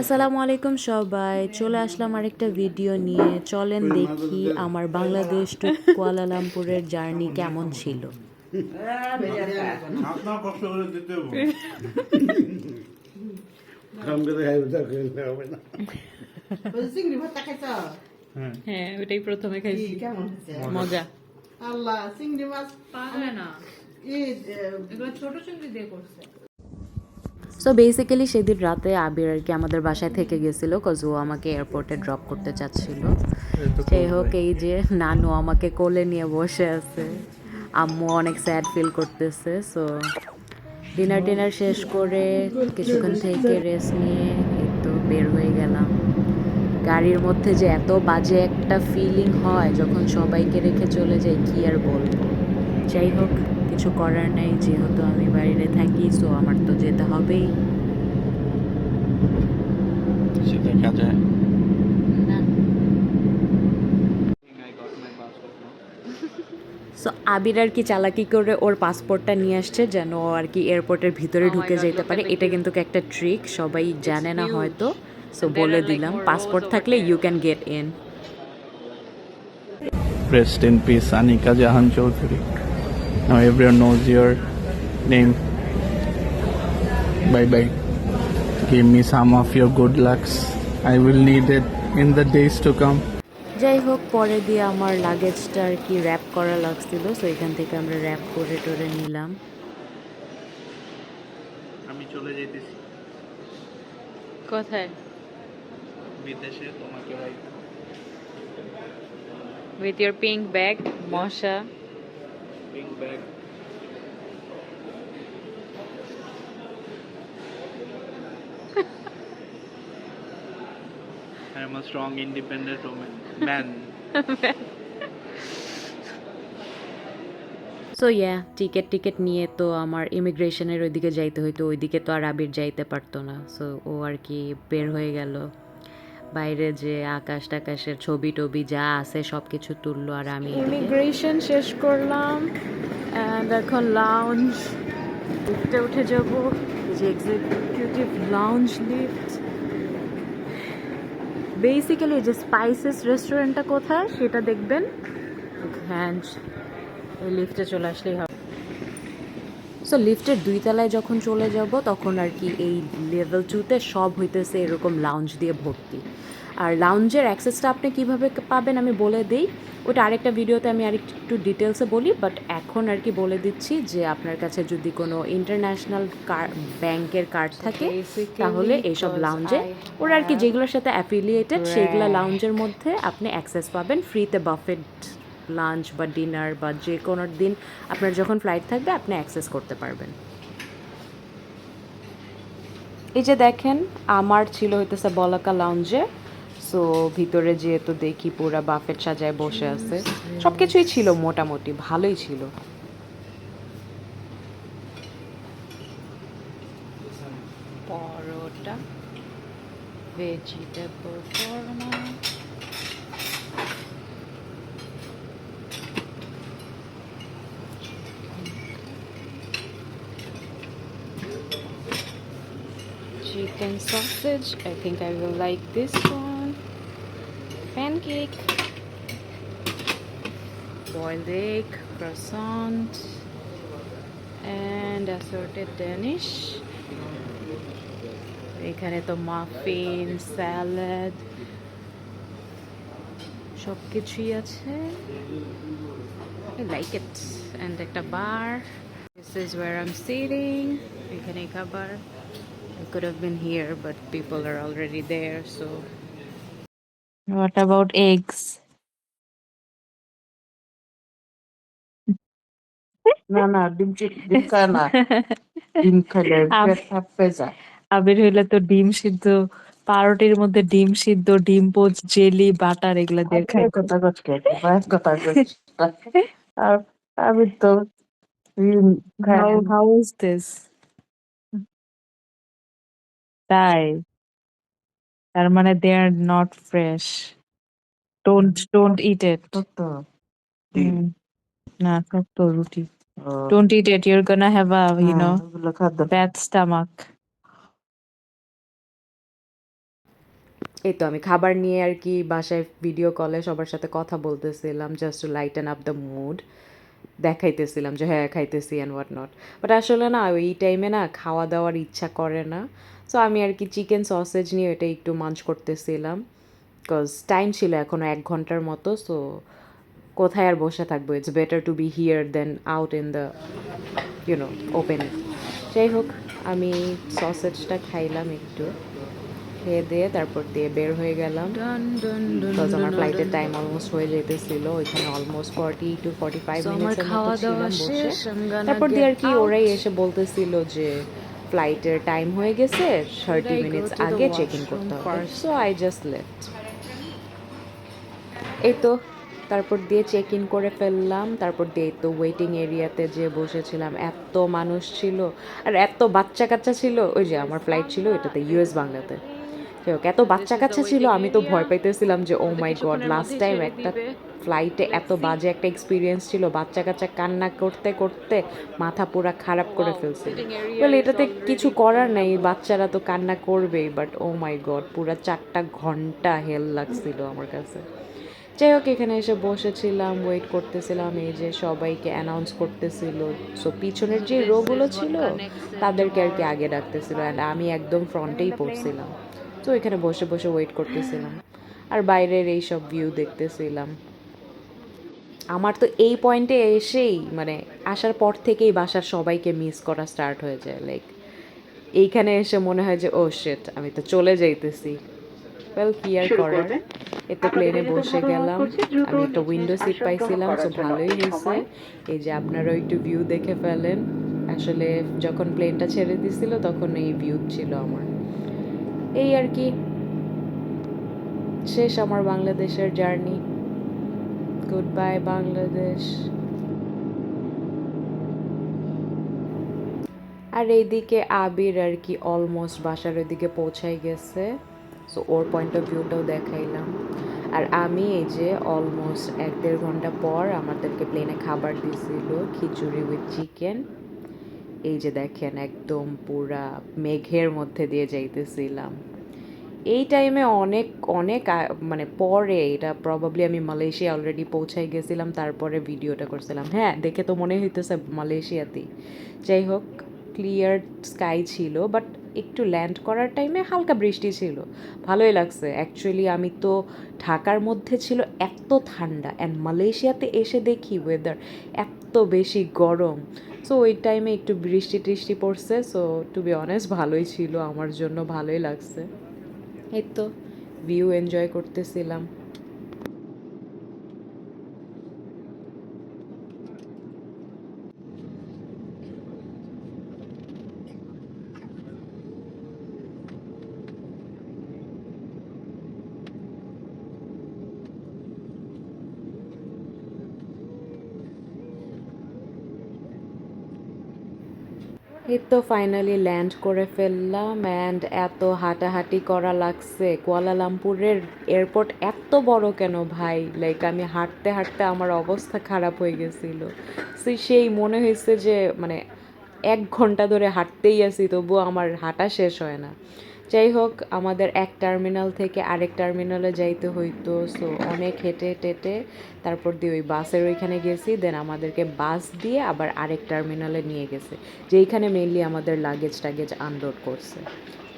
আসসালামু আলাইকুম সবাই চলে আসলাম আরেকটা ভিডিও নিয়ে। চলেন দেখি আমার বাংলাদেশ টু কুয়ালালামপুরের জার্নি কেমন ছিল। খাইছ? হ্যাঁ। ওটাই প্রথমে খাইছি। কি, কেমন হয়েছে? মজা। আল্লাহ চিংড়ি মাছ না। ছোট চিংড়ি দিয়ে করছে। সো বেসিক্যালি সেদিন রাতে আবির আর কি আমাদের বাসায় থেকে গেছিল কজ ও আমাকে এয়ারপোর্টে ড্রপ করতে চাচ্ছিল। যাই হোক এই যে নানু আমাকে কোলে নিয়ে বসে আছে। আম্মু অনেক স্যাড ফিল করতেছে সো ডিনার টিনার শেষ করে কিছুক্ষণ থেকে রেস্ট নিয়ে একটু বের হয়ে গেলাম। গাড়ির মধ্যে যে এত বাজে একটা ফিলিং হয় যখন সবাইকে রেখে চলে যায় কি আর বলব? যাই হোক। কিছু করার নাই যেহেতু আমি বাইরে থাকি সো আমার তো যেতে হবেই। দেখা যায়। সো আবির আর কি চালাকি করে ওর পাসপোর্টটা নিয়ে আসছে যেন ও আর কি এয়ারপোর্টের ভিতরে ঢুকে যেতে পারে। এটা কিন্তু একটা ট্রিক সবাই জানে না হয়তো। সো বলে দিলাম পাসপোর্ট থাকলে you can get in Rest in peace, Anika Jahan Chaudhary. Now everyone knows your name. Bye bye. Give me some of your good lucks. I will need it in the days to come. যাই হোক পরে দিয়ে আমার লাগেজটা আর কি rap করা লাগছিল so এখান থেকে আমরা র্যাপ করে টোরে নিলাম আমি চলে যেতেছি কোথায় বিদেশে তোমাকে উইথ ইয়োর পিঙ্ক ব্যাগ মশা bag I am a strong, independent woman. Man. So yeah ticket ticket নিয়ে তো আমার ইমিগ্রেশনের ওইদিকে যাইতে হইতো ওইদিকে তো আর আবির যাইতে পারতো না সো ও আর কি বের হয়ে গেল বাইরে যে আকাশ টাকাশের ছবি টবি যা আছে সব কিছু তুললো আর আমি। ইমিগ্রেশন শেষ করলাম এখন লাউঞ্জ লিফটে উঠে যাব, যে এক্সিকিউটিভ লাউঞ্জ লিফট বেসিক্যালি যে স্পাইসেস রেস্টুরেন্টটা কোথায়, সেটা দেখবেন। হ্যাঁ এই লিফটে চলে আসলেই হবে। সো লিফটের দুই তলায় যখন চলে যাব তখন আর কি এই লেভেল টুতে সব হইতেছে এরকম লাউঞ্জ দিয়ে ভর্তি। আর লাউঞ্জের অ্যাক্সেসটা আপনি কীভাবে পাবেন আমি বলে দিই। ওটা আরেকটা ভিডিওতে আমি আরেকটু ডিটেলসে বলি বাট এখন আর কি বলে দিচ্ছি যে আপনার কাছে যদি কোনো ইন্টারন্যাশনাল কার ব্যাংকের কার্ড থাকে তাহলে এইসব লাউঞ্জে ওরা আর কি যেগুলোর সাথে অ্যাফিলিয়েটেড সেইগুলো লাউঞ্জের মধ্যে আপনি অ্যাক্সেস পাবেন। ফ্রিতে বাফেট লাঞ্চ বা ডিনার বা যে কোনো দিন আপনার যখন ফ্লাইট থাকবে আপনি অ্যাক্সেস করতে পারবেন। এই যে দেখেন আমার ছিল হইতেছে বলাকা লাউঞ্জে সো ভিতরে যেহেতু দেখি পুরা বাফেট সাজায় বসে আছে। সব কিছুই ছিল মোটামুটি ভালোই ছিল। পরোটা ভেজিটেবল ফর্মা chicken sausage. I think I will like this one. Pancake, boiled egg, croissant, and assorted Danish. এখানে তো মাফিন স্যালাড সব কিছুই আছে I like it and একটা বার this is where I'm sitting এখানে খাবার I could have been here, but people are already there, so. What about eggs? না না ডিম চি- ডিম খায় না ডিম খাইলে আম- পেট ফাঁপে যায় আবির হইলে তো ডিম সিদ্ধ পাউরুটির মধ্যে ডিম সিদ্ধ ডিম পোচ জেলি বাটার এগুলা দিয়ে খাই এক কথা করছে এক কথা করছে আর আমি তো ডিম খাই How, how is this? তাই? তার মানে they are not fresh don't don't eat eat তো না শক্ত রুটি। ও, don't eat eat you're gonna have a you হ্যাঁ, নো এগুলো খাদ্য। ব্যাড স্টামাক এই তো আমি খাবার নিয়ে আর কি বাসায় ভিডিও কলে সবার সাথে কথা বলতেছিলাম just to lighten up the mood দেখাইতেছিলাম যে হ্যাঁ খাইতেছি অ্যান্ড হোয়াট নট বাট আসলে না, ওই টাইমে না খাওয়া দাওয়ার ইচ্ছা করে না। সো আমি আর কি চিকেন সসেজ নিয়ে এটা একটু মাঞ্চ করতেছিলাম। বিকজ টাইম ছিল এখনও এক ঘণ্টার মতো সো কোথায় আর বসে থাকব? It's better to be here than out in the you know open যাই হোক, আমি সসেজটা খাইলাম একটু। খেয়ে দিয়ে তারপর দিয়ে বের হয়ে গেলাম। বিকজ আমার ফ্লাইটের টাইম অলমোস্ট হয়ে যেতেছিল ওইখানে almost forty two forty five মিনিটসের মতো ছিলাম বসে। তারপর দিয়ে আর কি ওরাই এসে বলতেছিল যে ফ্লাইটের টাইম হয়ে গেছে থার্টি মিনিটস আগে চেক ইন করতে হবে। সো আই জাস্ট লেফট এই তো তারপর দিয়ে চেক ইন করে ফেললাম তারপর দিয়ে তো ওয়েটিং এরিয়াতে যে বসেছিলাম এত মানুষ ছিল আর এত বাচ্চা কাচ্চা ছিল ওই যে আমার ফ্লাইট ছিল এটাতে ইউএস বাংলাতে। হোক, এত বাচ্চা কাচ্চা ছিল আমি তো ভয় পাইতেছিলাম যে oh my god last time একটা ফ্লাইটে এত বাজে একটা এক্সপিরিয়েন্স ছিল বাচ্চা কাচ্চা কান্না করতে করতে মাথা পুরা খারাপ করে ফেলছিল বলে এটাতে কিছু করার নাই বাচ্চারা তো কান্না করবেই বাট ও মাই গড পুরা চারটা ঘণ্টা হেল লাগছিল আমার কাছে। যাই হোক এখানে এসে বসেছিলাম ওয়েট করতেছিলাম এই যে সবাইকে অ্যানাউন্স করতেছিল। সো পিছনের যে রোগুলো ছিল তাদেরকে আর কি আগে ডাকতেছিল অ্যান্ড আমি একদম ফ্রন্টেই পড়ছিলাম। তো এখানে বসে বসে ওয়েট করতেছিলাম। আর বাইরের এই সব ভিউ দেখতেছিলাম। আমার তো এই পয়েন্টে এসেই মানে আসার পর থেকেই বাসার সবাইকে মিস করা স্টার্ট হয়ে যায় লাইক এইখানে এসে মনে হয় যে ও শেট আমি তো চলে যাইতেছি। ওয়েল কি আর করার? এতে প্লেনে বসে গেলাম আমি একটা উইন্ডো সিট পাইছিলাম তো ভালোই হয়েছে। এই যে আপনারাও একটু ভিউ দেখে ফেলেন আসলে যখন প্লেনটা ছেড়ে দিছিল তখন এই ভিউ ছিল আমার। এই আর কি। শেষ আমার বাংলাদেশের জার্নি। Good bye Bangladesh. আর এইদিকে আবির আর কি অলমোস্ট বাসার ওইদিকে পৌঁছাই গেছে। সো ওর পয়েন্ট অফ ভিউটাও দেখাইলাম। আর আমি এই যে অলমোস্ট এক দেড় ঘণ্টা পর আমাদেরকে প্লেনে খাবার দিছিল, খিচুড়ি উইথ চিকেন এই যে দেখেন একদম পুরা মেঘের মধ্যে দিয়ে যাইতেছিলাম। এই টাইমে অনেক অনেক মানে পরে এটা প্রবাবলি আমি মালয়েশিয়া অলরেডি পৌঁছাই গেছিলাম, তারপরে ভিডিওটা করছিলাম। হ্যাঁ দেখে তো মনে হইতেছে মালয়েশিয়াতেই। যাই হোক ক্লিয়ার স্কাই ছিল বাট একটু ল্যান্ড করার টাইমে হালকা বৃষ্টি ছিল। ভালোই লাগছে। অ্যাকচুয়ালি আমি তো ঢাকার মধ্যে ছিল এত ঠান্ডা অ্যান্ড মালয়েশিয়াতে এসে দেখি ওয়েদার এত বেশি গরম। সো ওই টাইমে একটু বৃষ্টি টিষ্টি পড়ছে। সো টু বি অনেস্ট ভালোই ছিল। আমার জন্য ভালোই লাগছে। এই তো ভিউ এনজয় করতেছিলাম। এই তো ফাইনালি ল্যান্ড করে ফেললাম অ্যান্ড এত হাঁটাহাঁটি করা লাগছে। কুয়ালালামপুরের এয়ারপোর্ট এত বড় কেন ভাই? লাইক আমি হাঁটতে হাঁটতে আমার অবস্থা খারাপ হয়ে গেছিল। সে, সেই মনে হয়েছে যে মানে এক ঘণ্টা ধরে হাঁটতেই আছি, তবুও আমার হাঁটা শেষ হয় না। যাই হোক, আমাদের এক টার্মিনাল থেকে আরেক টার্মিনালে যাইতে হইতো সো অনেক হেঁটে টেটে তারপর দিয়ে ওই বাসের ওইখানে গেছি দেন আমাদেরকে বাস দিয়ে আবার আরেক টার্মিনালে নিয়ে গেছে, যেইখানে মেনলি আমাদের লাগেজ টাগেজ আনলোড করছে।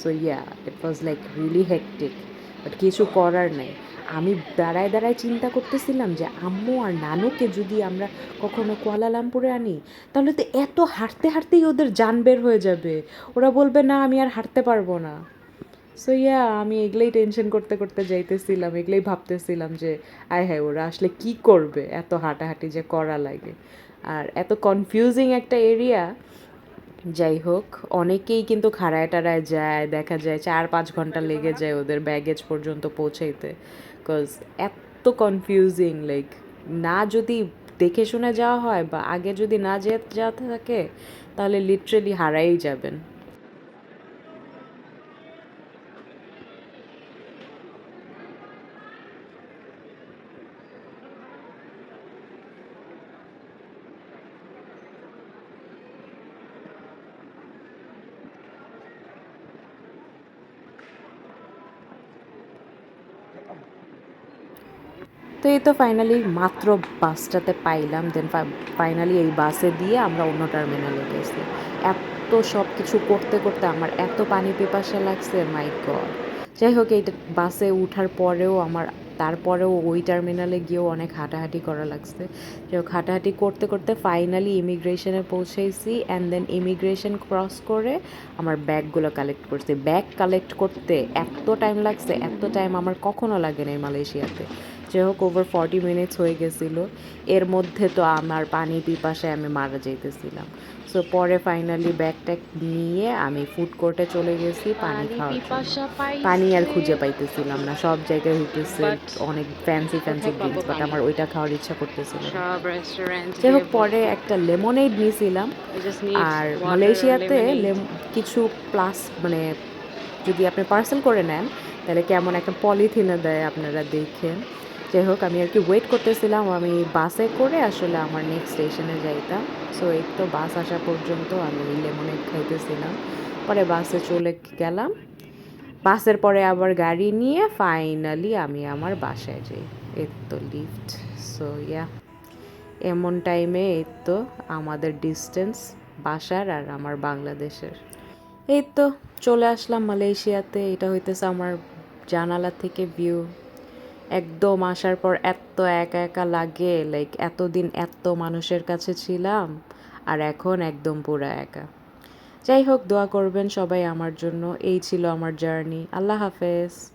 So yeah it was like really hectic but কিছু করার নেই। আমি দাঁড়ায় দাঁড়ায় চিন্তা করতেছিলাম যে আম্মু আর নানুকে যদি আমরা কখনো কুয়ালালামপুরে আনি, তাহলে তো এত হাঁটতে হাঁটতেই ওদের জান বের হয়ে যাবে। ওরা বলবে, না, আমি আর হাঁটতে পারব না। সো ইয়া আমি এগুলোই টেনশন করতে করতে যাইতেছিলাম, এগুলোই ভাবতেছিলাম যে, আয় হ্যাঁ ওরা আসলে কি করবে এত হাঁটাহাঁটি যে করা লাগে? আর এত কনফিউজিং একটা এরিয়া যাই হোক, অনেকেই কিন্তু খাড়ায় টাড়ায় যায়, দেখা যায় চার পাঁচ ঘণ্টা লেগে যায় ওদের ব্যাগেজ পর্যন্ত পৌঁছাইতে। বিকজ এত কনফিউজিং লাইক না যদি দেখে শুনে যাওয়া হয় বা আগে যদি না যেতে যাওয়া থাকে, তাহলে লিটারেলি হারাই যাবেন। তো এই তো ফাইনালি মাত্র বাসটাতে পাইলাম দেন ফাইনালি এই বাসে দিয়ে আমরা অন্য টার্মিনালে গেছি। এত সব কিছু করতে করতে আমার এত পানি পিপাসা লাগছে মাই গড যাই হোক এই বাসে উঠার পরেও আমার, তারপরেও ওই টার্মিনালে গিয়েও অনেক হাঁটাহাঁটি করা লাগছে। যাই হোক, হাঁটাহাঁটি করতে করতে ফাইনালি ইমিগ্রেশনে পৌঁছেছি অ্যান্ড দেন ইমিগ্রেশন ক্রস করে আমার ব্যাগগুলো কালেক্ট করছি। ব্যাগ কালেক্ট করতে এত টাইম লাগছে, এত টাইম আমার কখনো লাগে নাই মালয়েশিয়াতে। যাই হোক ওভার ফর্টি মিনিটস হয়ে গেছিল। এর মধ্যে তো আমার পানি পিপাসায় আমি মারা যাইতেছিলাম। সো পরে ফাইনালি ব্যাগ ট্যাগ নিয়ে আমি ফুড কোর্টে চলে গেছি পানি খাওয়ার পানি আর খুঁজে পাইতেছিলাম না। সব জায়গায় হইতেছে অনেক ফ্যান্সি ফ্যান্সি ড্রিঙ্কস বাট আমার ওইটা খাওয়ার ইচ্ছা করতেছিল। যাই হোক পরে একটা লেমনেড নিয়েছিলাম। আর মালয়েশিয়াতে কিছু প্লাস মানে যদি আপনি পার্সেল করে নেন তাহলে কেমন একটা পলিথিনে দেয় আপনারা দেখেন। যাই হোক, আমি আর কি ওয়েট করতেছিলাম, আমি বাসে করে আসলে আমার নেক্সট স্টেশনে যাইতাম। সো এই তো বাস আসা পর্যন্ত আমি লেমনেড খাইতেছিলাম। পরে বাসে চলে গেলাম। বাসের পরে আবার গাড়ি নিয়ে ফাইনালি আমি আমার বাসায় যাই। এই তো লিফট সো ইয়া এমন টাইমে এই তো আমাদের ডিস্টেন্স বাসার আর আমার বাংলাদেশের। এই তো চলে আসলাম মালয়েশিয়াতে। এটা হইতেছে আমার জানালা থেকে ভিউ একদম আসার পর এত একা একা লাগে লাইক এতদিন এত মানুষের কাছে ছিলাম আর এখন একদম পুরো একা। যাই হোক, দোয়া করবেন সবাই আমার জন্য। এই ছিল আমার জার্নি আল্লাহ হাফেজ।